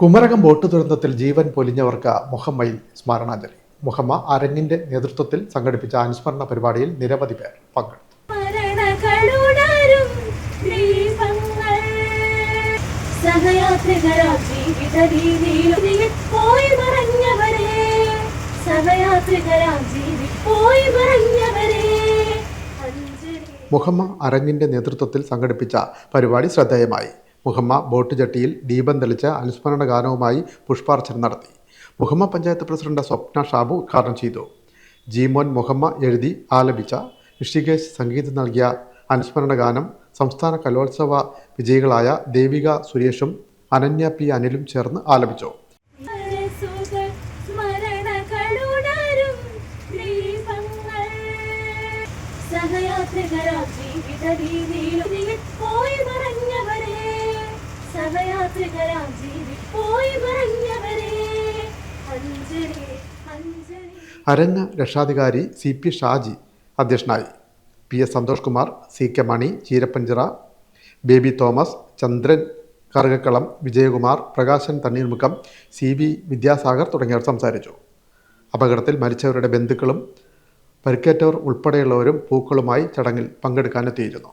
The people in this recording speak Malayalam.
കുമരകം ബോട്ട് ദുരന്തത്തിൽ ജീവൻ പൊലിഞ്ഞവർക്ക് മുഹമ്മയിൽ സ്മരണാഞ്ജലി. മുഹമ്മ അരങ്ങിന്റെ നേതൃത്വത്തിൽ സംഘടിപ്പിച്ച അനുസ്മരണ പരിപാടിയിൽ നിരവധി പേർ പങ്കെടുത്തു. മുഹമ്മ അരങ്ങിന്റെ നേതൃത്വത്തിൽ സംഘടിപ്പിച്ച പരിപാടി ശ്രദ്ധേയമായി. മുഹമ്മ ബോട്ട് ജട്ടിയിൽ ദീപം തെളിച്ച് അനുസ്മരണ ഗാനവുമായി പുഷ്പാർച്ചന നടത്തി. മുഹമ്മ പഞ്ചായത്ത് പ്രസിഡന്റ് സ്വപ്ന ഷാബു ഉദ്ഘാടനം ചെയ്തു. ജീമോൻ മുഹമ്മ എഴുതി ആലപിച്ച ഋഷികേശ് സംഗീതം നൽകിയ അനുസ്മരണ ഗാനം സംസ്ഥാന കലോത്സവ വിജയികളായ ദേവിക സുരേഷും അനന്യ പി അനിലും ചേർന്ന് ആലപിച്ചു. സഹയാത്രികരാ ജീവിത രീതിയിൽ അരങ്ങ് രക്ഷാധികാരി സി പി ഷാജി അധ്യക്ഷനായി. P S Santhosh Kumar C K Mani Cheerappanchira Baby Thomas Chandran Karukakkalam Vijayakumar Prakashan Thanneermukkom C V Vidyasagar തുടങ്ങിയവർ സംസാരിച്ചു. അപകടത്തിൽ മരിച്ചവരുടെ ബന്ധുക്കളും പരിക്കേറ്റവർ ഉൾപ്പെടെയുള്ളവരും പൂക്കളുമായി ചടങ്ങിൽ പങ്കെടുക്കാനെത്തിയിരുന്നു.